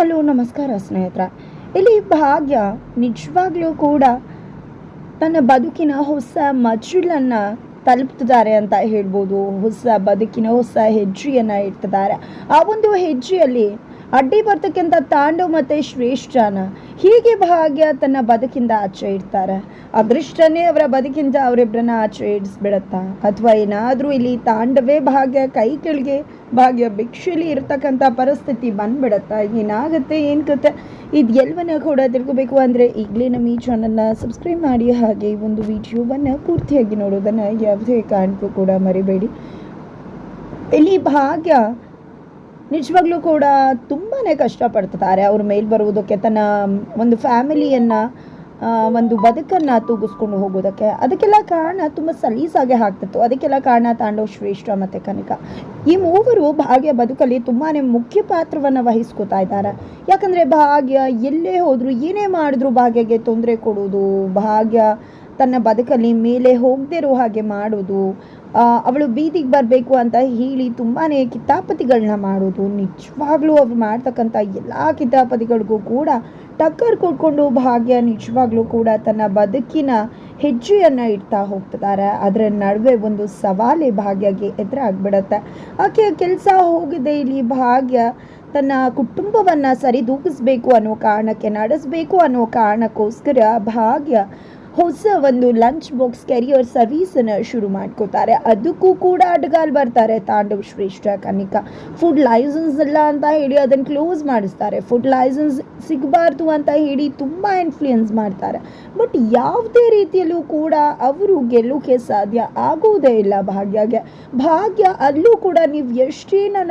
Hello, ನಮಸ್ಕಾರ ಸ್ನೇಹಿತರ. ಇಲ್ಲಿ ಭಾಗ್ಯ ನಿಜವಾಗ್ಲೂ ಕೂಡ ತನ್ನ ಬದುಕಿನ ಹೊಸ ಮಜಲನ್ನು ತಲುಪ್ತಿದ್ದಾರೆ ಅಂತ ಹೇಳ್ಬೋದು. ಹೊಸ ಬದುಕಿನ ಹೊಸ ಹೆಜ್ಜೆಯನ್ನು ಇಡ್ತಿದ್ದಾರೆ ಆ ಒಂದು ಹೆಜ್ಜೆಯಲ್ಲಿ ಅಡ್ಡಿ ಬರ್ತಕ್ಕಂಥ ತಾಂಡವ್ ಮತ್ತು ಶ್ರೇಷ್ಠನ ಹೀಗೆ ಭಾಗ್ಯ ತನ್ನ ಬದುಕಿಂದ ಆಚೆ ಇಡ್ತಾರೆ. ಅದೃಷ್ಟನೇ ಅವರ ಬದುಕಿಂದ ಅವರಿಬ್ಬರನ್ನ ಆಚೆ ಇಡಿಸ್ಬಿಡತ್ತಾ, ಅಥವಾ ಏನಾದರೂ ಇಲ್ಲಿ ತಾಂಡವೇ ಭಾಗ್ಯ ಕೈ ಕೆಳಗೆ ಭಾಗ್ಯ ಭಿಕ್ಷೆಲಿ ಇರ್ತಕ್ಕಂಥ ಪರಿಸ್ಥಿತಿ ಬಂದ್ಬಿಡತ್ತಾ. ಏನಾಗುತ್ತೆ ಏನು ಕತೆ ಇದು ಎಲ್ಲವನ್ನ ಕೂಡ ತಿಳ್ಕೊಬೇಕು ಅಂದರೆ ಈಗಲೇ ನಮ್ಮ ಈ ಚಾನಲ್ನ ಸಬ್ಸ್ಕ್ರೈಬ್ ಮಾಡಿ ಹಾಗೆ ಈ ಒಂದು ವಿಡಿಯೋವನ್ನು ಪೂರ್ತಿಯಾಗಿ ನೋಡೋದನ್ನು ಯಾವುದೇ ಕಾರಣಕ್ಕೂ ಕೂಡ ಮರಿಬೇಡಿ. ಇಲ್ಲಿ ಭಾಗ್ಯ ನಿಜವಾಗ್ಲೂ ಕೂಡ ತುಂಬಾ ಕಷ್ಟಪಡ್ತಿದ್ದಾರೆ. ಅವ್ರ ಮೇಲೆ ಬರುವುದಕ್ಕೆ ತನ್ನ ಒಂದು ಫ್ಯಾಮಿಲಿಯನ್ನು ಒಂದು ಬದುಕನ್ನು ತೂಗಿಸ್ಕೊಂಡು ಹೋಗೋದಕ್ಕೆ ಅದಕ್ಕೆಲ್ಲ ಕಾರಣ ತುಂಬ ಸಲೀಸಾಗೆ ಆಗ್ತಿತ್ತು. ಅದಕ್ಕೆಲ್ಲ ಕಾರಣ ತಾಂಡವ್ ಶ್ರೇಷ್ಠ ಮತ್ತು ಕನಕ. ಈ ಮೂವರು ಭಾಗ್ಯ ಬದುಕಲ್ಲಿ ತುಂಬಾ ಮುಖ್ಯ ಪಾತ್ರವನ್ನು ವಹಿಸ್ಕೋತಾ ಇದ್ದಾರೆ. ಯಾಕಂದರೆ ಭಾಗ್ಯ ಎಲ್ಲೇ ಹೋದರೂ ಏನೇ ಮಾಡಿದ್ರು ಭಾಗ್ಯಗೆ ತೊಂದರೆ ಕೊಡೋದು ಭಾಗ್ಯ ತನ್ನ ಬದುಕಲ್ಲಿ ಮೇಲೆ ಹೋಗದೇ ಇರೋ ಹಾಗೆ ಮಾಡೋದು ಅವಳು ಬೀದಿಗೆ ಬರಬೇಕು ಅಂತ ಹೇಳಿ ತುಂಬಾ ಕಿತಾಪತಿಗಳನ್ನ ಮಾಡೋದು, ನಿಜವಾಗ್ಲೂ ಅವ್ರು ಮಾಡ್ತಕ್ಕಂಥ ಎಲ್ಲ ಕಿತಾಪತಿಗಳಿಗೂ ಕೂಡ ಟಕ್ಕರ್ ಕೊಟ್ಕೊಂಡು ಭಾಗ್ಯ ನಿಜವಾಗ್ಲೂ ಕೂಡ ತನ್ನ ಬದುಕಿನ ಹೆಜ್ಜೆಯನ್ನು ಇಡ್ತಾ ಹೋಗ್ತಿದ್ದಾರೆ. ಅದರ ನಡುವೆ ಒಂದು ಸವಾಲೇ ಭಾಗ್ಯಗೆ ಎದುರಾಗ್ಬಿಡತ್ತೆ. ಆಕೆ ಕೆಲಸ ಹೋಗಿದೆ ಇಲ್ಲಿ ಭಾಗ್ಯ ತನ್ನ ಕುಟುಂಬವನ್ನು ಸರಿದೂಗಿಸ್ಬೇಕು ಅನ್ನೋ ಕಾರಣಕ್ಕೆ ನಡೆಸಬೇಕು ಅನ್ನೋ ಕಾರಣಕ್ಕೋಸ್ಕರ ಭಾಗ್ಯ ಹೊಸ ಒಂದು ಲಂಚ್ ಬಾಕ್ಸ್ ಕೆರಿಯರ್ ಸರ್ವೀಸನ್ನು ಶುರು ಮಾಡ್ಕೋತಾರೆ. ಅದಕ್ಕೂ ಕೂಡ ಅಡ್ಗಾಲ್ ಬರ್ತಾರೆ ತಾಂಡವ್ ಶ್ರೇಷ್ಠ ಕನಿಕಾ ಫುಡ್ ಲೈಸೆನ್ಸ್ ಇಲ್ಲ ಅಂತ ಹೇಳಿ ಅದನ್ನು ಕ್ಲೋಸ್ ಮಾಡಿಸ್ತಾರೆ. ಫುಡ್ ಲೈಸೆನ್ಸ್ ಸಿಗಬಾರ್ದು ಅಂತ ಹೇಳಿ ತುಂಬ ಇನ್ಫ್ಲೂಯೆನ್ಸ್ ಮಾಡ್ತಾರೆ. ಬಟ್ ಯಾವುದೇ ರೀತಿಯಲ್ಲೂ ಕೂಡ ಅವರು ಗೆಲ್ಲೋಕೆ ಸಾಧ್ಯ ಆಗುವುದೇ ಇಲ್ಲ ಭಾಗ್ಯಗೆ. ಭಾಗ್ಯ ಅಲ್ಲೂ ಕೂಡ ನೀವು ಎಷ್ಟೇ ನನ್ನ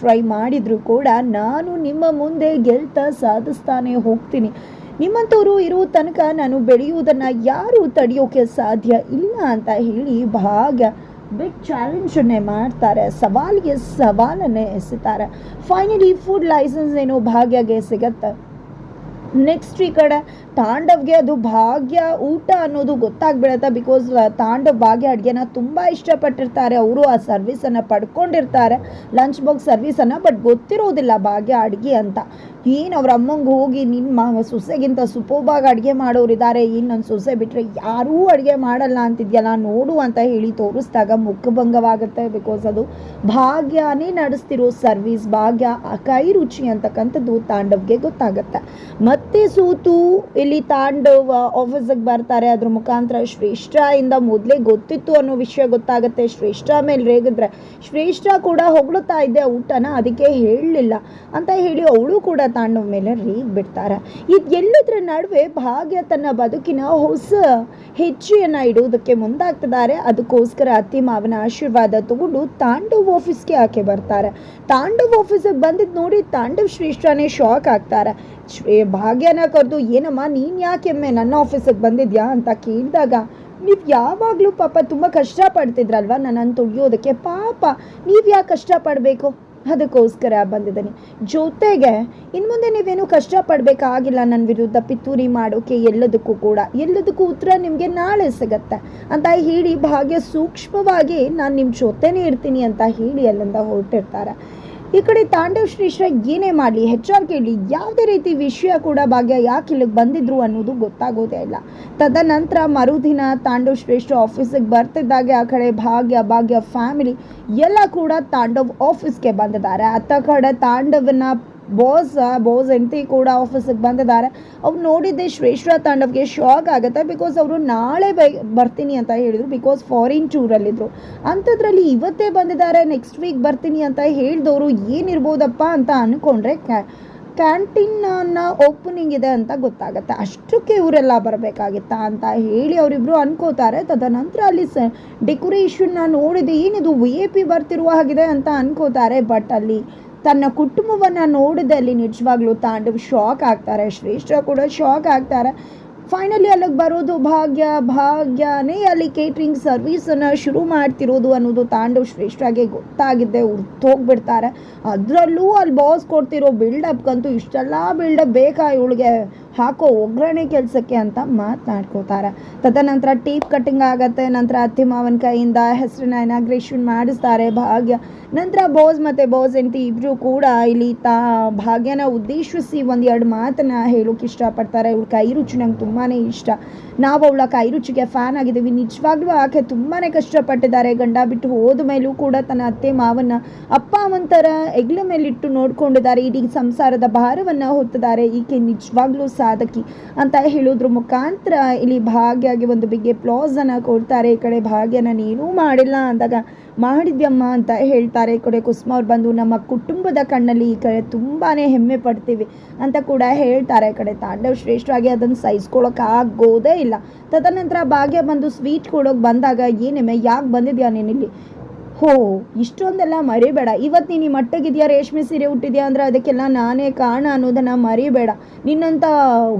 ಟ್ರೈ ಮಾಡಿದರೂ ಕೂಡ ನಾನು ನಿಮ್ಮ ಮುಂದೆ ಗೆಲ್ತಾ ಸಾಧಿಸ್ತಾನೆ ಹೋಗ್ತೀನಿ. ನಿಮ್ಮಂಥವ್ರು ಇರೋ ತನಕ ನಾನು ಬೆಳೆಯುವುದನ್ನು ಯಾರು ತಡೆಯೋಕೆ ಸಾಧ್ಯ ಇಲ್ಲ ಅಂತ ಹೇಳಿ ಭಾಗ್ಯ ಬಿಗ್ ಚಾಲೆಂಜನ್ನೇ ಮಾಡ್ತಾರೆ. ಸವಾಲಿಗೆ ಸವಾಲನ್ನೇ ಎಸೆತಾರೆ. ಫೈನಲಿ ಫುಡ್ ಲೈಸೆನ್ಸ್ ಏನು ಭಾಗ್ಯಗೆ ಸಿಗತ್ತೆ. ನೆಕ್ಸ್ಟ್ ಈ ಕಡೆ, ತಾಂಡವ್ಗೆ ಅದು ಭಾಗ್ಯ, ಊಟ ಅನ್ನೋದು ಗೊತ್ತಾಗ್ಬಿಡತ್ತೆ ಬಿಕಾಸ್ ತಾಂಡವ್ ಭಾಗ್ಯ ಅಡುಗೆನ ತುಂಬ ಇಷ್ಟಪಟ್ಟಿರ್ತಾರೆ. ಅವರು ಆ ಸರ್ವಿಸನ್ನು ಪಡ್ಕೊಂಡಿರ್ತಾರೆ. ಲಂಚ್ ಬಾಕ್ಸ್ ಸರ್ವಿಸನ್ನು ಬಟ್ ಗೊತ್ತಿರೋದಿಲ್ಲ ಭಾಗ್ಯ ಅಡುಗೆ ಅಂತ. ಏನು ಅವ್ರ ಅಮ್ಮಂಗೆ ಹೋಗಿ ನಿಮ್ಮ ಸೊಸೆಗಿಂತ ಸುಪೋಬಾಗಿ ಅಡುಗೆ ಮಾಡೋರಿದ್ದಾರೆ ಏನು ನನ್ನ ಸೊಸೆ ಬಿಟ್ಟರೆ ಯಾರೂ ಅಡುಗೆ ಮಾಡಲ್ಲ ಅಂತಿದ್ಯಲ್ಲ, ನೋಡು ಅಂತ ಹೇಳಿ ತೋರಿಸಿದಾಗ ಮುಖಭಂಗವಾಗುತ್ತೆ ಬಿಕಾಸ್ ಅದು ಭಾಗ್ಯನೇ ನಡೆಸ್ತಿರೋ ಸರ್ವಿಸ್ ಭಾಗ್ಯ, ಆ ಕೈ ರುಚಿ ಅಂತಕ್ಕಂಥದ್ದು ತಾಂಡವ್ಗೆ ಗೊತ್ತಾಗುತ್ತೆ. ಮತ್ತೆ ಸೂತು, ಇಲ್ಲಿ ತಾಂಡವ್ ಆಫೀಸಿಗೆ ಬರ್ತಾರೆ, ಅದ್ರ ಮುಖಾಂತರ ಶ್ರೇಷ್ಠ ಇಂದ ಮೊದಲೇ ಗೊತ್ತಿತ್ತು ಅನ್ನೋ ವಿಷಯ ಗೊತ್ತಾಗುತ್ತೆ. ಶ್ರೇಷ್ಠ ಮೇಲೆ ರೇಗಿದ್ರೆ ಶ್ರೇಷ್ಠ ಕೂಡ ಹೊಗಳುತ್ತಾ ಇದ್ದೆ ಊಟನ, ಅದಕ್ಕೆ ಹೇಳಲಿಲ್ಲ ಅಂತ ಹೇಳಿ ಅವಳು ಕೂಡ ತಾಂಡವ್ ಮೇಲೆ ರೀಗ್ ಬಿಡ್ತಾರೆ. ಇದು ಎಲ್ಲದರ ನಡುವೆ ಭಾಗ್ಯ ತನ್ನ ಬದುಕಿನ ಹೊಸ ಹೆಜ್ಜೆಯನ್ನು ಇಡುವುದಕ್ಕೆ ಮುಂದಾಗ್ತಿದ್ದಾರೆ. ಅದಕ್ಕೋಸ್ಕರ ಅತ್ತಿ ಮಾವನ ಆಶೀರ್ವಾದ ತಗೊಂಡು ತಾಂಡವ್ ಆಫೀಸ್ಗೆ ಆಕೆ ಬರ್ತಾರೆ. ತಾಂಡವ್ ಆಫೀಸಿಗೆ ಬಂದಿದ್ದು ನೋಡಿ ತಾಂಡವ್ ಶ್ರೇಷ್ಠನೇ ಶಾಕ್ ಆಗ್ತಾರೆ. ಶ್ರೇ, ಭಾಗ್ಯನ ಕರೆದು, ಏನಮ್ಮ, ನೀನು ಯಾಕೆಮ್ಮೆ ನನ್ನ ಆಫೀಸಿಗೆ ಬಂದಿದ್ಯಾ? ಅಂತ ಕೇಳಿದಾಗ, ನೀವು ಯಾವಾಗಲೂ ಪಾಪ ತುಂಬ ಕಷ್ಟಪಡ್ತಿದ್ರಲ್ವ ನನ್ನನ್ನು ತುಳಿಯೋದಕ್ಕೆ? ಪಾಪ, ನೀವು ಯಾಕೆ ಕಷ್ಟಪಡಬೇಕು ಅದಕ್ಕೋಸ್ಕರ ಬಂದಿದ್ದೀನಿ. ಜೊತೆಗೆ ಇನ್ನು ಮುಂದೆ ನೀವೇನು ಕಷ್ಟಪಡಬೇಕಾಗಿಲ್ಲ ನನ್ನ ವಿರುದ್ಧ, ಪಿತೂರಿ ಮಾಡೋಕೆ ಎಲ್ಲದಕ್ಕೂ ಕೂಡ. ಎಲ್ಲದಕ್ಕೂ ಉತ್ತರ ನಿಮಗೆ ನಾಳೆ ಸಿಗತ್ತೆ ಅಂತ ಹೇಳಿ ಭಾಗ್ಯ ಸೂಕ್ಷ್ಮವಾಗಿ ನಾನು ನಿಮ್ಮ ಜೊತೆನೇ ಇರ್ತೀನಿ ಅಂತ ಹೇಳಿ ಅಲ್ಲಿಂದ ಹೊರಟಿರ್ತಾರೆ. ಈ ಕಡೆ ತಾಂಡವ್ ಶ್ರೇಷ್ಠ ಏನೇ ಮಾಡಲಿ ಹೆಚ್ ಆರ್ ಕೇಳಿ, ಯಾವುದೇ ರೀತಿ ವಿಷಯ ಕೂಡ ಭಾಗ್ಯ ಯಾಕೆ ಇಲ್ಲಿಗೆ ಬಂದಿದ್ರು ಅನ್ನೋದು ಗೊತ್ತಾಗೋದೇ ಇಲ್ಲ. ತದನಂತರ ಮರುದಿನ ತಾಂಡವ್ ಶ್ರೇಷ್ಠ ಆಫೀಸಿಗೆ ಬರ್ತಿದ್ದಾಗೆ, ಆ ಕಡೆ ಭಾಗ್ಯ ಭಾಗ್ಯ ಫ್ಯಾಮಿಲಿ ಎಲ್ಲ ಕೂಡ ತಾಂಡವ್ ಆಫೀಸ್ಗೆ ಬಂದಿದ್ದಾರೆ. ಅತ್ತ ಕಡೆ ತಾಂಡವನ ಬಾಸ್ ಬಾಸ್ ಹೆಂಡತಿ ಕೂಡ ಆಫೀಸಿಗೆ ಬಂದಿದ್ದಾರೆ. ಅವ್ರು ನೋಡಿದ್ದೆ ಶ್ರೇಷ್ಠ ತಾಂಡವ್ಗೆ ಶಾಕ್ ಆಗುತ್ತೆ ಬಿಕಾಸ್ ಅವರು ನಾಳೆ ಬೈ, ಬರ್ತೀನಿ ಅಂತ ಹೇಳಿದರು. ಬಿಕಾಸ್ ಫಾರಿನ್ ಟೂರಲ್ಲಿದ್ದರು ಅಂಥದ್ರಲ್ಲಿ ಇವತ್ತೇ ಬಂದಿದ್ದಾರೆ ನೆಕ್ಸ್ಟ್ ವೀಕ್ ಬರ್ತೀನಿ ಅಂತ ಹೇಳಿದವರು ಏನಿರ್ಬೋದಪ್ಪ ಅಂತ ಅಂದ್ಕೊಂಡ್ರೆ ಕ್ಯಾ ಕ್ಯಾಂಟೀನ್ನ ಓಪನಿಂಗ್ ಇದೆ ಅಂತ ಗೊತ್ತಾಗುತ್ತೆ. ಅಷ್ಟಕ್ಕೆ ಇವರೆಲ್ಲ ಬರಬೇಕಾಗಿತ್ತಾ ಅಂತ ಹೇಳಿ ಅವರಿಬ್ಬರು ಅನ್ಕೋತಾರೆ. ತದನಂತರ ಅಲ್ಲಿ ಸ ಡೆಕೋರೇಷನ್ನ ನೋಡಿದೆ ಏನಿದು ವಿ ಎ ಪಿ ಬರ್ತಿರುವ ಹಾಗಿದೆ ಅಂತ ಅನ್ಕೋತಾರೆ. ಬಟ್ ಅಲ್ಲಿ ತನ್ನ ಕುಟುಂಬವನ್ನು ನೋಡಿದಲ್ಲಿ ನಿಜವಾಗ್ಲೂ ತಾಂಡವ್ ಶಾಕ್ ಆಗ್ತಾರೆ. ಶ್ರೇಷ್ಠ ಕೂಡ ಶಾಕ್ ಆಗ್ತಾರೆ. ಫೈನಲಿ ಅಲ್ಲಿಗೆ ಬರೋದು ಭಾಗ್ಯ, ಭಾಗ್ಯನೇ ಅಲ್ಲಿ ಕೇಟ್ರಿಂಗ್ ಸರ್ವಿಸನ್ನು ಶುರು ಮಾಡ್ತಿರೋದು ಅನ್ನೋದು ತಾಂಡವ್ ಶ್ರೇಷ್ಠಾಗೆ ಗೊತ್ತಾಗಿದ್ದೆ ಹೋಗ್ಬಿಡ್ತಾರೆ ಅದರಲ್ಲೂ ಅಲ್ಲಿ ಬಾಸ್ ಕೊಡ್ತಿರೋ ಬಿಲ್ಡಪ್ಗಂತೂ ಇಷ್ಟೆಲ್ಲ ಬಿಲ್ಡಪ್ ಬೇಕಾ ಇವಳಿಗೆ? ಹಾಕೋ ಒಗ್ಗರಣೆ ಕೆಲಸಕ್ಕೆ ಅಂತ ಮಾತನಾಡ್ಕೋತಾರೆ. ತದನಂತರ ಟೀಪ್ ಕಟ್ಟಿಂಗ್ ಆಗತ್ತೆ, ನಂತರ ಅತ್ತಿ ಮಾವನ ಕೈಯಿಂದ ಹೆಸರಿನ ಇನಾಗ್ರೇಷನ್ ಮಾಡಿಸ್ತಾರೆ ಭಾಗ್ಯ. ನಂತರ ಬೋಸ್ ಮತ್ತು ಬೋಸ್ ಎಂತಿ ಇಬ್ಬರು ಕೂಡ ಇಲ್ಲಿ ತಾ ಭಾಗ್ಯನ ಉದ್ದೇಶಿಸಿ ಒಂದೆರಡು ಮಾತನ್ನ ಹೇಳೋಕೆ ಇಷ್ಟಪಡ್ತಾರೆ. ಇವಳ ಕೈ ರುಚಿ ನಂಗೆ ತುಂಬಾ ಇಷ್ಟ. ನಾವು ಅವಳ ಕೈ ರುಚಿಗೆ ಫ್ಯಾನ್ ಆಗಿದ್ದೀವಿ. ನಿಜವಾಗ್ಲೂ ಆಕೆ ತುಂಬಾ ಕಷ್ಟಪಟ್ಟಿದ್ದಾರೆ. ಗಂಡ ಬಿಟ್ಟು ಹೋದ ಮೇಲೂ ಕೂಡ ತನ್ನ ಅತ್ತೆ ಮಾವನ್ನ ಅಪ್ಪ ಅವಂತರ ಹೆಗ್ಲ ಮೇಲಿಟ್ಟು ನೋಡ್ಕೊಂಡಿದ್ದಾರೆ. ಇಡೀ ಸಂಸಾರದ ಭಾರವನ್ನು ಹೊತ್ತಿದ್ದಾರೆ ಈಕೆ ನಿಜವಾಗ್ಲೂ ಸಾಧಕಿ ಅಂತ ಹೇಳೋದ್ರ. ಮುಖಾಂತರ ಇಲ್ಲಿ ಭಾಗ್ಯಗೆ ಒಂದು ಬಿಗ್ಗೆ ಪ್ಲಾಸನ್ನು ಕೊಡ್ತಾರೆ. ಈ ಕಡೆ ಭಾಗ್ಯನ ನೀನೂ ಮಾಡಿಲ್ಲ ಅಂದಾಗ ಮಾಡಿದ್ಯಮ್ಮ ಅಂತ ಹೇಳ್ತಾರೆ. ಈ ಕಡೆ ಕುಸುಮ ಅವ್ರು ಬಂದು, ನಮ್ಮ ಕುಟುಂಬದ ಕಣ್ಣಲ್ಲಿ ಈ ಕಡೆ ತುಂಬಾ ಹೆಮ್ಮೆ ಪಡ್ತೀವಿ ಅಂತ ಕೂಡ ಹೇಳ್ತಾರೆ. ಈ ಕಡೆ ತಾಂಡವ್ ಶ್ರೇಷ್ಠವಾಗಿ ಅದನ್ನು ಸಹಿಸ್ಕೊಳಕ್ಕೆ ಆಗೋದೇ ಇಲ್ಲ. ತದನಂತರ ಭಾಗ್ಯ ಬಂದು ಸ್ವೀಟ್ ಕೊಡೋಕೆ ಬಂದಾಗ ಏನೇಮೆ ಯಾಕೆ ಬಂದಿದ್ಯಾ ನೀನಿಲ್ಲಿ? ಹೋ, ಇಷ್ಟೊಂದೆಲ್ಲ ಮರಿಬೇಡ. ಇವತ್ತು ನೀನು ಮಟ್ಟಗಿದೆಯಾ, ರೇಷ್ಮೆ ಸೀರೆ ಹುಟ್ಟಿದ್ಯಾ ಅಂದರೆ ಅದಕ್ಕೆಲ್ಲ ನಾನೇ ಕಾರಣ ಅನ್ನೋದನ್ನು ಮರಿಬೇಡ. ನಿನ್ನಂಥ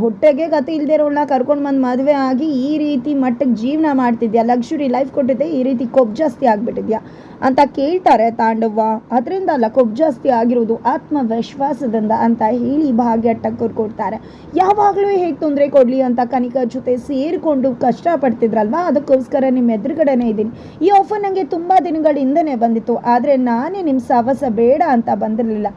ಹೊಟ್ಟೆಗೆ ಗತಿ ಇಲ್ಲದೆ ಇರೋಳನ್ನ ಕರ್ಕೊಂಡು ಬಂದು ಮದುವೆ ಆಗಿ ಈ ರೀತಿ ಮಟ್ಟಕ್ಕೆ ಜೀವನ ಮಾಡ್ತಿದ್ಯಾ ಲಕ್ಸುರಿ ಲೈಫ್ ಕೊಟ್ಟಿದ್ದೆ, ಈ ರೀತಿ ಕೊಬ್ಬು ಜಾಸ್ತಿ ಆಗಿಬಿಟ್ಟಿದ್ಯಾ ಅಂತ ಕೇಳ್ತಾರೆ ತಾಂಡವ್ವ. ಅದರಿಂದ ಅಲ್ಲ ಕೊಬ್ಬು ಜಾಸ್ತಿ ಆಗಿರೋದು ಆತ್ಮವಿಶ್ವಾಸದಿಂದ ಅಂತ ಹೇಳಿ ಭಾಗ್ಯ ಟಕ್ಕರ್ ಕೊಡ್ತಾರೆ. ಯಾವಾಗಲೂ ಹೇಗೆ ತೊಂದರೆ ಕೊಡಲಿ ಅಂತ ಕನಿಕರ ಜೊತೆ ಸೇರಿಕೊಂಡು ಕಷ್ಟಪಡ್ತಿದ್ರಲ್ವಾ? ಅದಕ್ಕೋಸ್ಕರ ನಿಮ್ಮ ಎದುರುಗಡೆನೇ ಇದ್ದೀನಿ. ಈ ಆಫರ್ ನನಗೆ ತುಂಬ ದಿನಗಳಿಂದನೇ ಬಂದಿತ್ತು. ಆದರೆ ನಾನೇ ನಿಮ್ಮ ಸಾಹಸ ಬೇಡ ಅಂತ ಬಂದಿರಲಿಲ್ಲ.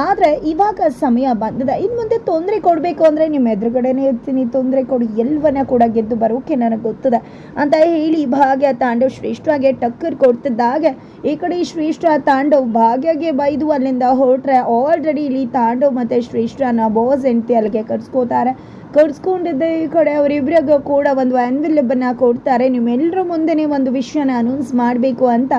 ಆದರೆ ಇವಾಗ ಸಮಯ ಬಂದಿದೆ. ಇನ್ನು ಮುಂದೆ ತೊಂದರೆ ಕೊಡಬೇಕು ಅಂದರೆ ನಿಮ್ಮ ಎದುರುಗಡೆನೇ ಇರ್ತೀನಿ. ತೊಂದರೆ ಕೊಡಿ. ಎಲ್ಲವನ್ನ ಕೂಡ ಗೆದ್ದು ಬರೋಕೆ ನನಗೆ ಗೊತ್ತಿದೆ. ಅಂತ ಹೇಳಿ ಭಾಗ್ಯ ತಾಂಡವ್ ಶ್ರೇಷ್ಠವಾಗಿ ಟಕ್ಕರ್ ಕೊಡ್ತಿದ್ದಾಗೆ. ಈ ಕಡೆ ಶ್ರೇಷ್ಠ ತಾಂಡವ್ ಭಾಗ್ಯಗೆ ಬೈದು ಅಲ್ಲಿಂದ ಹೊರಟ್ರೆ ಆಲ್ರೆಡಿ ಇಲ್ಲಿ ತಾಂಡವ್ ಮತ್ತು ಶ್ರೇಷ್ಠನ ಬಾಸ್ ಹೆಂಡತಿ ಅಲ್ಲಿಗೆ ಕರ್ಸ್ಕೋತಾರೆ. ಕರ್ಸ್ಕೊಂಡಿದ್ದೆ ಈ ಕಡೆ ಅವರಿಬ್ಬರಿಗೂ ಕೂಡ ಒಂದು ಅನ್ವಿಲಬನ್ನು ಕೊಡ್ತಾರೆ. ನಿಮ್ಮೆಲ್ಲರ ಮುಂದೆನೇ ಒಂದು ವಿಷಯನ ಅನೌನ್ಸ್ ಮಾಡಬೇಕು ಅಂತ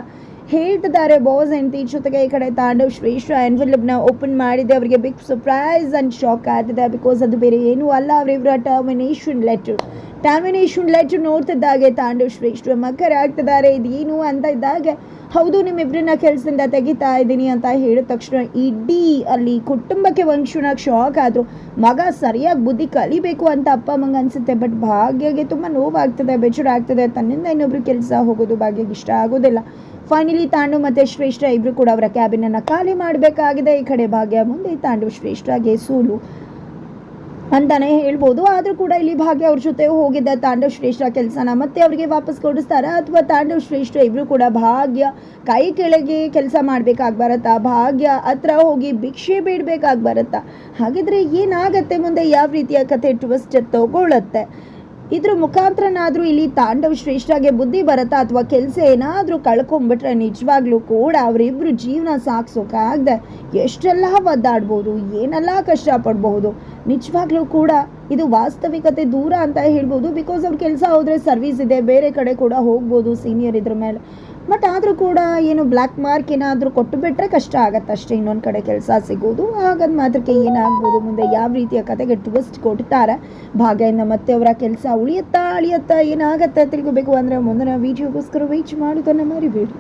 ಹೇಳ್ತಿದ್ದಾರೆ. ಬಾಸ್ ಹೆಂಡತಿ ಜೊತೆಗೆ ಈ ಕಡೆ ತಾಂಡವ್ ಶ್ರೇಷ್ಠ ಎನ್ವೆಲಪ್ನ ಓಪನ್ ಮಾಡಿದೆ. ಅವರಿಗೆ ಬಿಗ್ ಸರ್ಪ್ರೈಸ್ ಅಂಡ್ ಶಾಕ್ ಆಗ್ತಿದೆ. ಬಿಕಾಸ್ ಅದು ಬೇರೆ ಏನೂ ಅಲ್ಲ. ಅವರಿವ್ರ ಟರ್ಮಿನೇಷನ್ ಲೆಟರ್ ಟರ್ಮಿನೇಷನ್ ಲೆಟರ್ ನೋಡ್ತಿದ್ದಾಗೆ ತಾಂಡವ್ ಶ್ರೇಷ್ಠ ಮಕ್ಕರಾಗ್ತಿದ್ದಾರೆ ಇದೇನು ಅಂತ ಇದ್ದಾಗೆ, ಹೌದು ನಿಮ್ಮಿಬ್ಬರನ್ನ ಕೆಲಸದಿಂದ ತೆಗಿತಾ ಇದ್ದೀನಿ ಅಂತ ಹೇಳಿದ ತಕ್ಷಣ ಇಡೀ ಅಲ್ಲಿ ಕುಟುಂಬಕ್ಕೆ ಒಂದು ಶಾಕ್ ಆದರು. ಮಗ ಸರಿಯಾಗಿ ಬುದ್ಧಿ ಕಲಿಬೇಕು ಅಂತ ಅಪ್ಪ ಅಮ್ಮಂಗೆ ಅನಿಸುತ್ತೆ. ಬಟ್ ಭಾಗ್ಯಗೆ ತುಂಬ ನೋವಾಗ್ತದೆ. ಬೆಚ್ಚರಾಗ್ತದೆ ತನ್ನಿಂದ ಇನ್ನೊಬ್ರು ಕೆಲಸ ಹೋಗೋದು ಭಾಗ್ಯಗೆ ಇಷ್ಟ ಆಗೋದಿಲ್ಲ. ಫೈನಲಿ ತಾಂಡು ಮತ್ತು ಶ್ರೇಷ್ಠ ಇಬ್ಬರು ಕೂಡ ಅವರ ಕ್ಯಾಬಿನನ್ನು ಖಾಲಿ ಮಾಡಬೇಕಾಗಿದೆ. ಈ ಕಡೆ ಭಾಗ್ಯ, ಮುಂದೆ ತಾಂಡು ಶ್ರೇಷ್ಠಗೆ ಸೋಲು ಅಂತಾನೆ ಹೇಳ್ಬೋದು. ಆದರೂ ಕೂಡ ಇಲ್ಲಿ ಭಾಗ್ಯ ಅವ್ರ ಜೊತೆ ಹೋಗಿದ್ದ ತಾಂಡವ ಶ್ರೇಷ್ಠ ಕೆಲಸನ ಮತ್ತೆ ಅವರಿಗೆ ವಾಪಸ್ ಕೊಡಿಸ್ತಾರ? ಅಥವಾ ತಾಂಡವ್ ಶ್ರೇಷ್ಠ ಇಬ್ಬರು ಕೂಡ ಭಾಗ್ಯ ಕೈ ಕೆಳಗೆ ಕೆಲಸ ಮಾಡ್ಬೇಕಾಗಿ ಬರತ್ತಾ ಭಾಗ್ಯ ಹತ್ರ ಹೋಗಿ ಭಿಕ್ಷೆ ಬೇಡಬೇಕಾಗಿ ಬರತ್ತಾ ಹಾಗಿದ್ರೆ ಏನಾಗತ್ತೆ? ಮುಂದೆ ಯಾವ ರೀತಿಯ ಕಥೆ ಟ್ವಿಸ್ಟ್ ತಗೊಳ್ಳತ್ತೆ ಇದ್ರ ಮುಖಾಂತರನಾದರೂ ಇಲ್ಲಿ ತಾಂಡವ್ ಶ್ರೇಷ್ಠಗೆ ಬುದ್ಧಿ ಬರುತ್ತಾ ಅಥವಾ ಕೆಲಸ ಏನಾದರೂ ಕಳ್ಕೊಂಡ್ಬಿಟ್ರೆ ನಿಜವಾಗ್ಲೂ ಕೂಡ ಅವರಿಬ್ಬರು ಜೀವನ ಸಾಗಿಸೋಕ್ಕಾಗದೆ ಎಷ್ಟೆಲ್ಲ ಒದ್ದಾಡ್ಬೋದು, ಏನೆಲ್ಲ ಕಷ್ಟಪಡ್ಬಹುದು ನಿಜವಾಗ್ಲೂ ಕೂಡ ಇದು ವಾಸ್ತವಿಕತೆ ದೂರ ಅಂತ ಹೇಳ್ಬೋದು. ಬಿಕಾಸ್ ಅವ್ರ ಕೆಲಸ ಹೋದರೆ ಸರ್ವಿಸ್ ಇದೆ, ಬೇರೆ ಕಡೆ ಕೂಡ ಹೋಗ್ಬೋದು ಸೀನಿಯರ್ ಇದ್ರ ಮೇಲೆ. ಬಟ್ ಆದರೂ ಕೂಡ ಏನು ಬ್ಲ್ಯಾಕ್ ಮಾರ್ಕ್ ಏನಾದರೂ ಕೊಟ್ಟು ಬಿಟ್ಟರೆ ಕಷ್ಟ ಆಗತ್ತೆ ಅಷ್ಟೇ. ಇನ್ನೊಂದು ಕಡೆ ಕೆಲಸ ಸಿಗೋದು. ಹಾಗಾದ ಮಾತ್ರಕ್ಕೆ ಏನಾಗ್ಬೋದು? ಮುಂದೆ ಯಾವ ರೀತಿಯ ಕತೆಗೆ ಟ್ವಿಸ್ಟ್ ಕೊಡ್ತಾರೆ? ಭಾಗ್ಯನ ಮತ್ತೆ ಅವರ ಕೆಲಸ ಉಳಿಯುತ್ತಾ, ಅಳಿಯುತ್ತಾ ಏನಾಗತ್ತೆ ತಿಳ್ಕೊಬೇಕು. ಅಂದರೆ ಮುಂದಿನ ವೀಡಿಯೋಗೋಸ್ಕರ ವೆಯ್ಟ್ ಮಾಡೋದನ್ನು ಮರಿಬೇಡಿ.